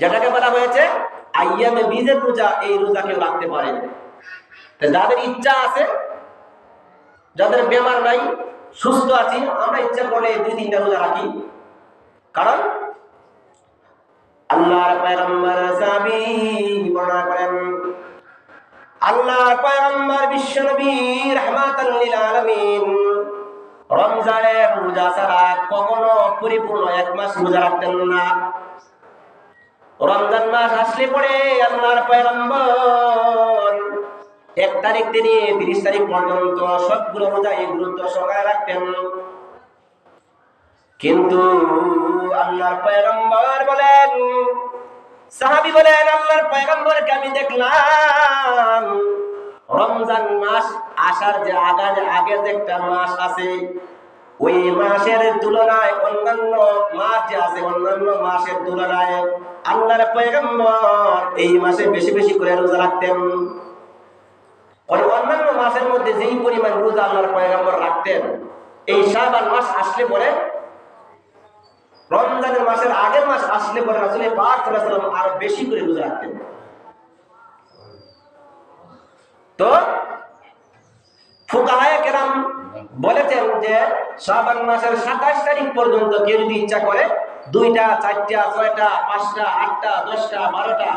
যেটাকে বলা হয়েছে আইয়ামে বীজের রোজা, এই রোজা কেউ রাখতে পারে যাদের ইচ্ছা আছে, যাদের বেমার নাই, সুস্থ আছি, আমরা ইচ্ছা করলে দুই তিনটা রোজা রাখি। কারণ আল্লাহর পয়গম্বর সাহাবী বর্ণনা করেন, আল্লাহর পয়গম্বর বিশ্বনবী রাহমাতাল লিল আলামিন রমজানের রোজা ছাড়া কখনো পরিপূর্ণ এক মাস রোজা রাখতেন না। রমজান মাস আসলে পরে আল্লাহর পয়গম্বর। এক তারিখ থেকে তিরিশ তারিখ পর্যন্ত সবগুলো রোজা এই গুরুত্ব সহকারে রাখতেন। কিন্তু আল্লাহর পয়গম্বর বলেন, সাহাবি বলেন, আল্লাহর পয়গম্বরকে আমি দেখলাম, রমজান মাস আসার যে আগার আগের যে একটা মাস আছে ওই মাসের তুলনায় অন্যান্য মাস যে আছে, অন্যান্য মাসের তুলনায় আল্লাহর পয়গম্বর এই মাসে বেশি বেশি করে রোজা রাখতেন। ওই অন্যান্য মাসের মধ্যে যেই পরিমাণ রোজা আল্লাহর পয়গম্বর রাখতেন, এই শাবান মাস আসলে পরে রমজানের মাসের আগের মাস আসলে পরে রাসূল পাক সাল্লাল্লাহু আলাইহি ওয়াসাল্লাম আরও বেশি করে রোজা রাখতেন। তো ফুকাহায়ে বলেছেন যে শাবান মাসের 27 তারিখ পর্যন্ত কেউ যদি ইচ্ছা করে, দুইটা, চারটা, ছয়টা, পাঁচটা, আটটা, দশটা, বারোটা,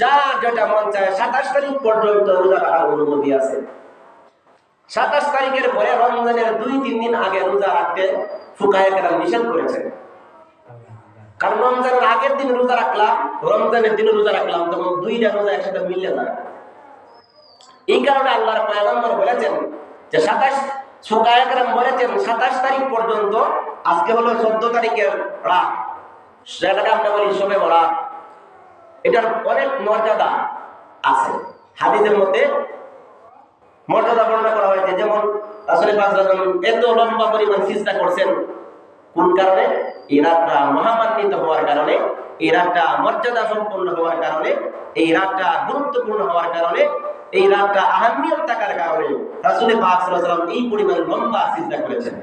যা যেটা মন চায়, সাতাশ তারিখ পর্যন্ত রোজা রাখার অনুমতি আছে। সাতাশ তারিখের পরে রমজানের দুই, তিন দিন আগে রোজা রাখতে ফুকায় নিষেধ করেছেন। কারণ রমজানের আগের দিন রোজা রাখলাম, রমজানের দিনে রোজা রাখলাম, তখন দুইটা রোজা একসাথে মিলে যায়। এই কারণে আল্লাহর পয়গম্বর বলেছেন যে সাতাশ ফুকায় বলেছেন সাতাশ তারিখ পর্যন্ত, আজকে হলো চোদ্দ তারিখের রাত। সেটাকে আমরা বলি শোভে বরাত। এটার অনেক মর্যাদা আছে। হাদিসের মধ্যে মর্যাদা বর্ণনা করা হয়েছে। যেমন আসলে এত লম্বা পরিমাণ চেষ্টা করছেন, কোন কারণে? এই রাতটা মহামান্বিত হওয়ার কারণে, এই রাতটা মর্যাদা সম্পন্ন হওয়ার কারণে, এই রাতটা গুরুত্বপূর্ণ হওয়ার কারণে এই রাতটা আহামিয়ত থাকার কারণে রাসুলের পাক সাল্লাল্লাহু এই পরিমাণ লম্বা চিন্তা করেছেন।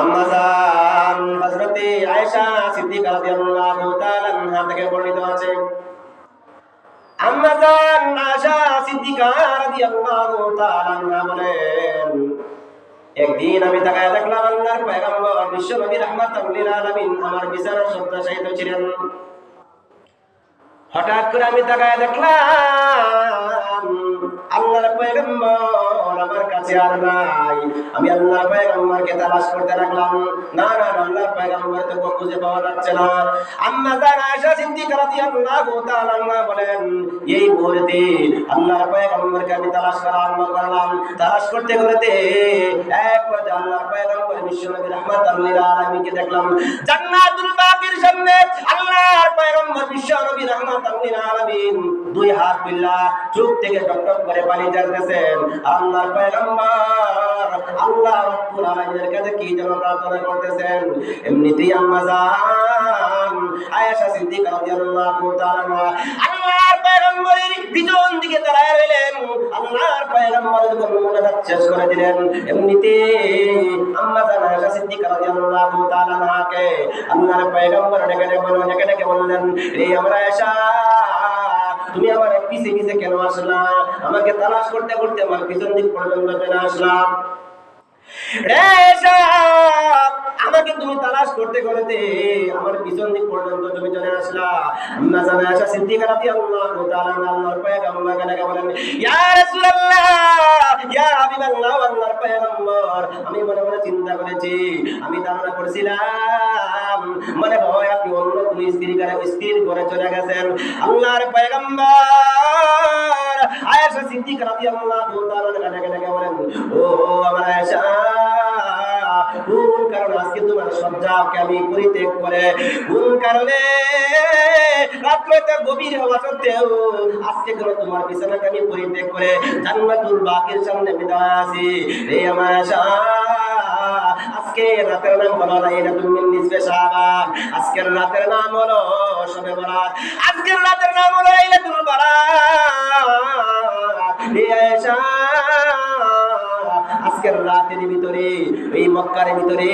আম্মাজান হযরতে আয়েশা সিদ্দিকা রাদিয়াল্লাহু তাআলা আনহা থেকে বর্ণিত আছে। আম্মাজান আয়েশা সিদ্দিকা রাদিয়াল্লাহু তাআলা আনহা বলেন, একদিন আমি তাকায় দেখলাম আল্লাহর পয়গম্বর বিশ্ব নবী রাহমাতুল লিল আলামিন আমার বিছানার ছিলেন। হঠাৎ করে আমি তাকায় দেখলাম, আল্লাহর পয়গম্বর আমার কাছে আর নাই। আমি আল্লাহর পয়গম্বরকে তালাশ করতে লাগলাম। না না আল্লাহর পয়গম্বর তো খুঁজে পাওয়া যাচ্ছে না। আম্মা আয়েশা তাআলা বলেন, এই মুহূর্তে আল্লাহর পয়গম্বরকে আমি তালাশ করা আরম্ভ করলাম। তালাশ করতে করতে এক পর্যায়ে আল্লাহর পয়গম্বর বিশ্বনবী আলামিনকে দেখলাম। জান্নাতুল বাকির হাত চোখ থেকে টকটক করে পানি ঝরতেছেন আল্লাহর পয়গম্বর, আল্লাহ রাব্বুল আলামিনের কাছে কি যেন প্রার্থনা করতেছেন? এমনিতেই আম্মা আয়েশা সিদ্দিকা রাদিয়াল্লাহু তাআলা আল্লাহর পয়গম্বরের পিছন দিকে দাঁড়ায় রইলেন। আল্লাহর পয়গম্বর যখন মোনাজাত শেষ করে দিলেন এমনিতে আম্মা আয়েশা সিদ্দিকা রাদিয়াল্লাহু তাআলা আল্লাহর পয়গম্বর ডেকে ডেকে বললেন, ডেকে ডেকে বললেন, রে আমরা আয়েশা তুমি আমার পিছে পিছে কেন আসলা? আমাকে তালাশ করতে করতে আমার পিছন দিক পর্যন্ত কেন আসলাম আমাকে তুমি তালাশ করতে করতে আমার পিছন দিক পর্যন্ত তুমি চলে আসলা। আম্মা জানা সিদ্ধি সিদ্দিকা রাদিয়াল্লাহু তাআলা আল্লাহর পয়গম্বরকে ডেকে বলেন ইয়া রাসূলুল্লাহ ইয়া হাবিবাল্লাহ আল্লাহর পয়গম্বর। আমি মনে মনে চিন্তা করেছি, আমি ধারণা করছিলাম মানে ভয় আপনি অন্য কোন স্ত্রী করে স্ত্রীর ঘরে চলে গেছেন। আল্লাহর পয়গম্বর, আয়েশা সিদ্দিক রাদিয়াল্লাহু তাআলা ডেকে ডেকে বলেন, ও আমার আয়েশা কোন কারণে আজকে তোমার সজ্জাকে আমি পরিত্যাগ করে। কোন কারণে রাত্রিতে গভীর হওয়া সত্ত্বেও আজকে কেন তোমার বিছানাকে আমি পরিত্যাগ করে জান্নাতুল বাকির সামনে দাঁড়ায় আছি? রে আমার আশা, আজকে রাতের নাম হলো লাইলাতুল মিন নিসফে শাবান। আজকের রাতের নাম হলো শবে বরাত। আজকের রাতের নাম হলো লাইলাতুল বারাত। রে আয়েশা আজকের রাতের ভিতরে, এই মক্কার ভিতরে,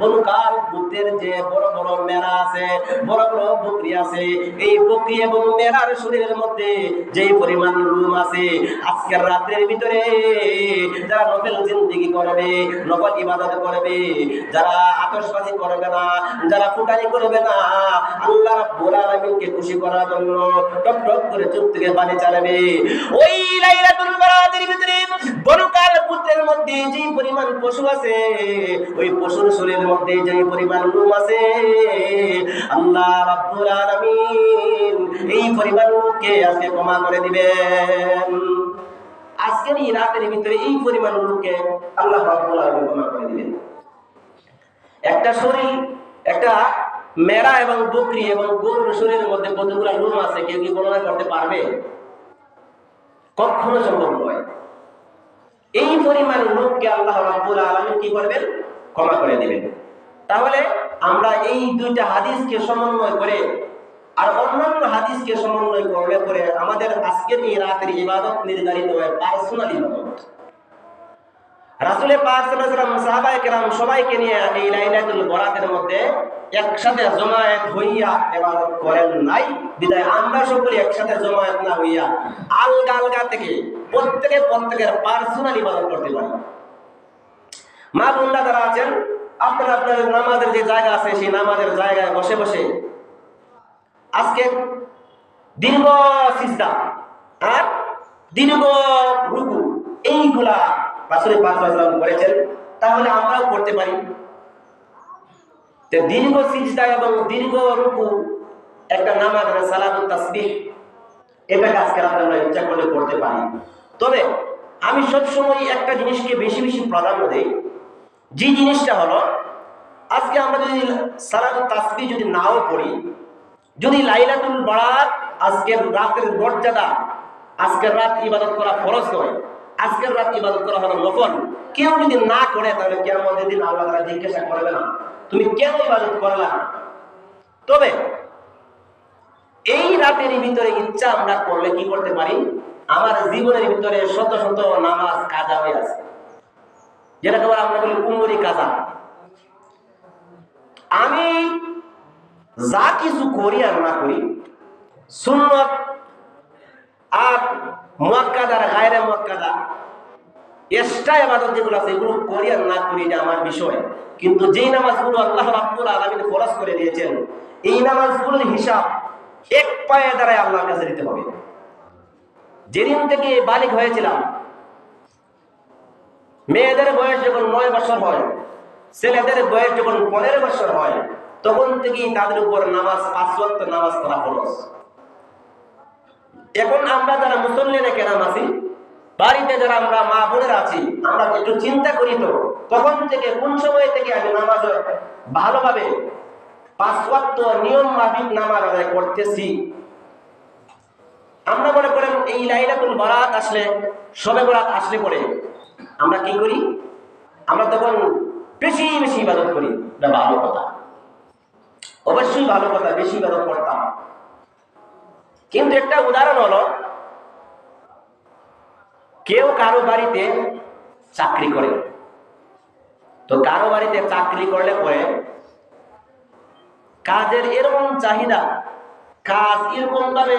বনু কাল পুত্রের যে বড় বড় মেলা আছে, বড় বড় বকরি আছে, এই বকরি এবং মেলার শরীরের মধ্যে যে পরিমাণ রুম আছে, আজকের রাত্রের ভিতরে যারা নফেল জিন্দিগি করবে নকল ইবাদত করবে, যারা আতশবাজি করবে না, যারা ফুটানি করবে না, আল্লাহ রাব্বুল আলামিনকে খুশি করার জন্য টপ টপ করে চুপ থেকে পানি চালাবে। ওই লাইলাতুল বরাতের ভিতরে বনকাল পুত্রের মধ্যে যে পরিমাণ পশু আছে, ওই পশুর শরীরের মধ্যে যে পরিমাণ রূম আছে, আল্লাহ রাব্বুল আলামিন এই পরিমাণ লোককে আজকে ক্ষমা করে দিবেন। আজকের এই রাতের ভিতরে এই পরিমাণ লোককে আল্লাহ রাব্বুল আলামিন ক্ষমা করে দিবেন। একটা শরীর, একটা মেরা এবং বকরি এবং গরুর শরীরের মধ্যে কতগুলো রুম আছে, কেউ কি গণনা করতে পারবে? কখনো সম্ভব এই পরিমাণ লোককে আল্লাহ রাব্বুল আলামিন কি করবেন? ক্ষমা করে দিবেন। তাহলে আমরা এই দুইটা হাদিসকে সমন্বয় করে আর অন্যান্য হাদিসকে সমন্বয় করলে করে আমাদের আজকের এই রাতের ইবাদত নির্ধারিত হয় পার্সোনাল ইবাদত। রাসূলের পাক ওয়াসাল্লাম সাহাবায়ে কেরাম সবাইকে নিয়ে এই লাইলাতুল বরাতের মধ্যে একসাথে জমায়েত হইয়া ইবাদত করেন নাই। বিদায় আমরা সকলে একসাথে জমায়েত না হইয়া আলগা আলগা থেকে প্রত্যেকে প্রত্যেকের পার্সোনাল ইবাদত করতে পারি। মা বোনরা যারা আছেন, আপনারা আপনাদের নামাজের যে জায়গা আছে সেই নামাজের জায়গায় বসে বসে আজকে দীর্ঘ সিজদা আর দীর্ঘ রুকু, এইগুলা রাসূল আলাইহি করেছেন তাহলে আমরাও করতে পারি। দীর্ঘ সিজদা এবং দীর্ঘ রুকু, একটা নামাজ সালাতুত তাসবিহ, এটাকে আজকে আমরা ইচ্ছা করলে করতে পারি। তবে আমি সবসময় একটা জিনিসকে বেশি বেশি প্রাধান্য দেই, যে জিনিসটা হলো, আজকে আমরা যদি সালাতুত তাসবিহ যদি নাও করি, যদি লাইলাতুল বারাত আজকের রাতের মর্যাদা, আজকের রাত ইবাদত করা ফরজ নয় আজকের রাত ইবাদত করা হলো নফল। কেউ যদি না করে, তাহলে কেমন দিন আল্লাহ তারা জিজ্ঞাসা করবে না। তুমি কেন ইবাদত করলা? তবে এই রাতের ভিতরে ইচ্ছা আমরা করলে কি করতে পারি? আমার জীবনের ভিতরে শত শত নামাজ কাজা হয়ে আছে। যেটাকে বলে, আমরা বলি উমরি কাজা। আমি যা কিছু করি আর না করি, সুন্নত আর মুয়াক্কাদা আর গায়রে মুয়াক্কাদা এক্সট্রা ইবাদত যেগুলো আছে, এগুলো করি আর না করি এটা আমার বিষয়। কিন্তু যেই নামাজগুলো আল্লাহ রাব্বুল আলামিন ফরজ করে দিয়েছেন, এই নামাজগুলোর হিসাব এক পায়ে দ্বারাই আল্লাহর কাছে দিতে হবে। যেদিন থেকে বালিক হয়েছিলাম, মেয়েদের বয়স যখন নয় বছর হয়, ছেলেদের বয়স যখন পনেরো বছর হয়, তখন থেকেই তাদের উপর নামাজ পাঁচ নামাজ পড়া ফরজ। এখন আমরা যারা মুসল্লিরা কেরাম আছি, বাড়িতে যারা আমরা মা বোনেরা আছি, আমরা একটু চিন্তা করি তো, কখন থেকে, কোন সময় থেকে আমি নামাজ ভালোভাবে ওয়াক্ত নিয়ম মাফিক নামাজ আদায় করতেছি। আমরা মনে করেন এই লাইলাতুল বারাত আসলে, সবে বরাত আসলে পরে আমরা কি করি? আমরা তখন বেশি বেশি ইবাদত করি। এটা ভালো কথা। অবশ্যই ভালো কথা, বেশি ইবাদত করতাম। কিন্তু একটা উদাহরণ হলো, কেউ কারও বাড়িতে চাকরি করে। তো কারও বাড়িতে চাকরি করলে পরে কাজের এরকম চাহিদা, কাজ এরকম ভাবে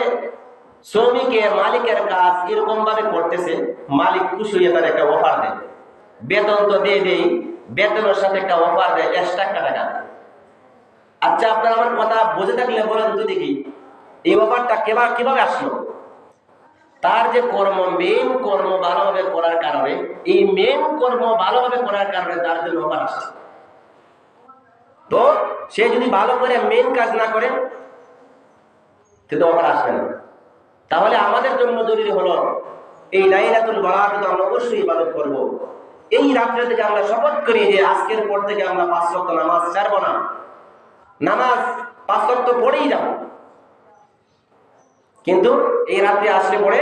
শ্রমিকের, মালিকের কাজ এরকম ভাবে করতেছে, মালিক খুশি হয়ে তার একটা অফার দেয়। বেতন তো দিয়ে দেই, বেতনের সাথে একটা অফার দেয় এক্সট্রা একটা টাকা আচ্ছা আপনার আমার কথা বুঝে থাকলে বলেন তো দেখি। এই ব্যাপারটা কেবা, কীভাবে আসলো? তার যে কর্ম মেন কর্ম ভালোভাবে করার কারণে, এই মেন কর্ম ভালোভাবে করার কারণে তার জন্য ব্যাপার আসছে। তো সে যদি ভালো করে মেন কাজ না করে কিন্তু আসবে না। তাহলে আমাদের জন্য জরুরি হলো, এই লাইলাতুল বারাত আমরা অবশ্যই ইবাদত করব। এই রাত্রে থেকে আমরা শপথ করি যে আজকের পর থেকে আমরা পাঁচ নামাজ ছাড়বো না। নামাজ পাঁচ পড়েই যাব। কিন্তু এই রাত্রে আসলে পরে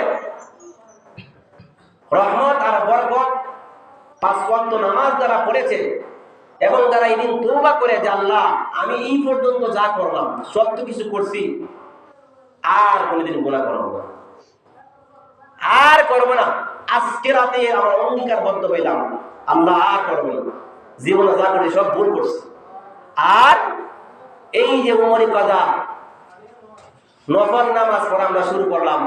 রহমত আর বরকত পাঁচ নামাজ যারা পড়েছে এবং তারা এই দিন তৌবা করে আল্লাহ, আমি এই পর্যন্ত যা করলাম তো কিছু করছি, আর কোনোদিন গুণা করব না। আর করব না। আজকে রাতে আমার অঙ্গীকার বদ্ধ হইলাম। আল্লাহ আর করব না। জীবনে যা করে সব ভুল করছি। আর এই যে উমরি কাজা নফল নামাজ পড়া আমরা শুরু করলাম।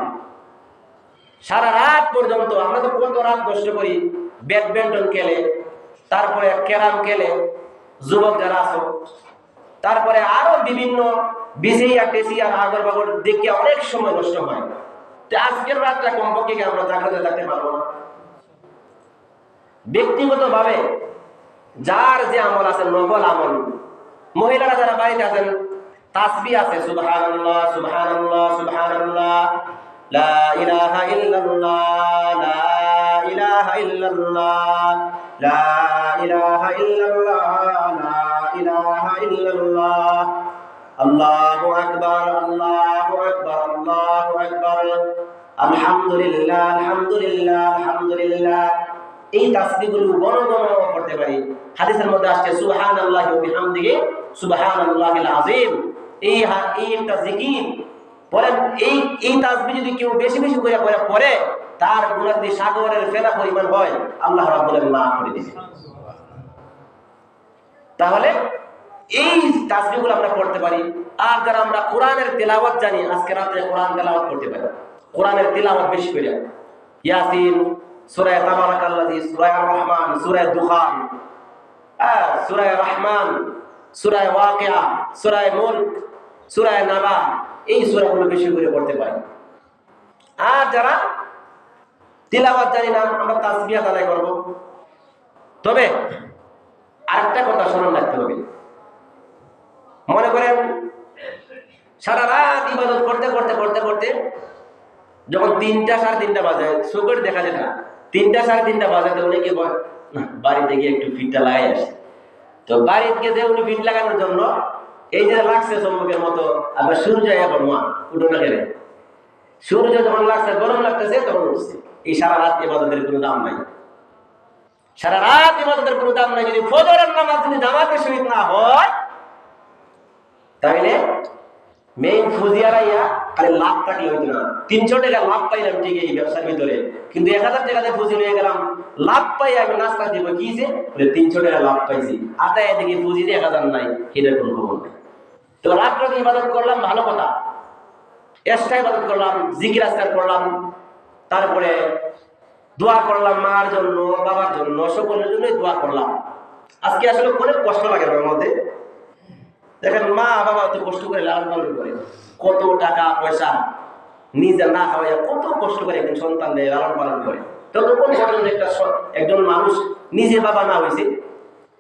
সারা রাত পর্যন্ত, আমরা তো কত রাত নষ্ট করি ব্যাডমিন্টন খেলে, তারপরে ক্যারাম খেলে, যুবক যারা আছো, তারপরে আরও বিভিন্ন বিসিয়া টেসিয়া আগর বাগর দেখে অনেক সময় নষ্ট হয়। তো আজকের রাতটা কমপক্ষে আমরা জাগ্রত থাকতে পারব না? ব্যক্তিগতভাবে যার যে আমল আছে নকল আমল, মহিলারা যারা বাড়িতে আছেন তাসবি আছে, সুবহানাল্লাহ সুবহানাল্লাহ সুবহানাল্লাহ। লা ইলাহা ইল্লাল্লাহ, লা ইলাহা ইল্লাল্লাহ, লা ইলাহা ইল্লাল্লাহ, লা ইলাহা ইল্লাল্লাহ। আল্লাহু আকবার আল্লাহু আকবার আল্লাহু আকবার। আলহামদুলিল্লাহ আলহামদুলিল্লাহ আলহামদুলিল্লাহ। এই তাসবিহগুলো গণ গণ করতে পারি। হাদিসের মধ্যে আসছে, সুবহানাল্লাহি ওয়া বিহামদিহি, সুবহানাল্লাহিল আযীম। এই এই একটা জিকির। বলেন, এই এই তাসবিহ যদি কেউ বেশি বেশি করে করে পড়ে, তার যদি সাগরের ফেনা পরিমাণ হয়, আল্লাহ আলামিন মাফ করে দিবেন। তাহলে এই তাসবিহগুলো আমরা পড়তে পারি। আর যারা আমরা কোরআনের তেলাওয়াত জানি, আজকে রাতে কোরআন তেলাওয়াত করতে পারি। কোরআনের তেলাওয়াত বেশি করে। ইয়াসিন, সূরা তাবারাকাল্লাযী সূরা রহমান, সূরা দুখান হ্যাঁ সূরা রহমান, সূরা ওয়াকিয়া, সূরা মুলক সূরা নাবা এই সূরাগুলো বেশি করে পড়তে পারি। আর যারা তিলাওয়াত জানি না আমরা তাসবিহ আদায় করব। তবে আরেকটা কথা স্মরণ রাখতে হবে। মনে করেন সারা রাত ইবাদত করতে করতে করতে করতে যখন তিনটা সাড়ে তিনটা বাজে চোখের দেখা যায় না তিনটা সাড়ে তিনটা বাজাতে অনেকে বলে "না, বাড়িতে গিয়ে একটু ফিটটা লাগাই আসে। তো বাড়িতে গিয়ে উনি ফিট লাগানোর জন্য এই যে লাগছে চম্বকের মতো, আবার সূর্য এখন মা উঠো না কেন? সূর্য যখন লাগছে, গরম লাগতেছে, তখন উঠছে। এই সারা রাত ইবাদতের কোনো দাম নাই। সারা রাত ইবাদতের কোনো দাম নাই। যদি ফজরের নামাজ যদি জামাতের সহিত না হয়, তাইলে মেইন খালি লাভ থাকলে হইতো না। তিনশো টাকা লাভ পাইলাম ঠিক এই ব্যবসার ভিতরে। কিন্তু এক হাজার টাকাতে ফুজি হয়ে গেলাম। লাভ পাই আমি নাস্তা দিব, কি যে? তিনশো টাকা লাভ পাইছি। আদায় এদিকে ফুজিতে এক হাজার নাই। এটার কোনো খবর নাই। তো রাত রাতে ইবাদত করলাম, ভালো কথা। এক্সট্রা ইবাদত করলাম, জিকির আজকার করলাম, তারপরে দোয়া করলাম মার জন্য, বাবার জন্য, সকলের জন্যই দোয়া করলাম। আজকে আসলে অনেক কষ্ট লাগে আমার মধ্যে। দেখেন মা, বাবা তো কষ্ট করে লালন পালন করে। কত টাকা পয়সা নিজে না খাওয়াইয়া কত কষ্ট করে একজন সন্তান লালন পালন করে। ততক্ষণ পর্যন্ত একটা একজন মানুষ নিজে বাবা না হয়েছে।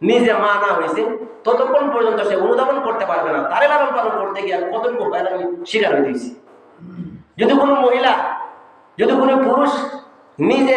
নিজে মা না হয়েছে, ততক্ষণ পর্যন্ত সে অনুধাবন করতে পারবে না। তারে লালন পালন করতে গিয়ে কতটুকু আমি স্বীকার হয়ে যদি কোনো মহিলা, যদি কোনো পুরুষ নিজে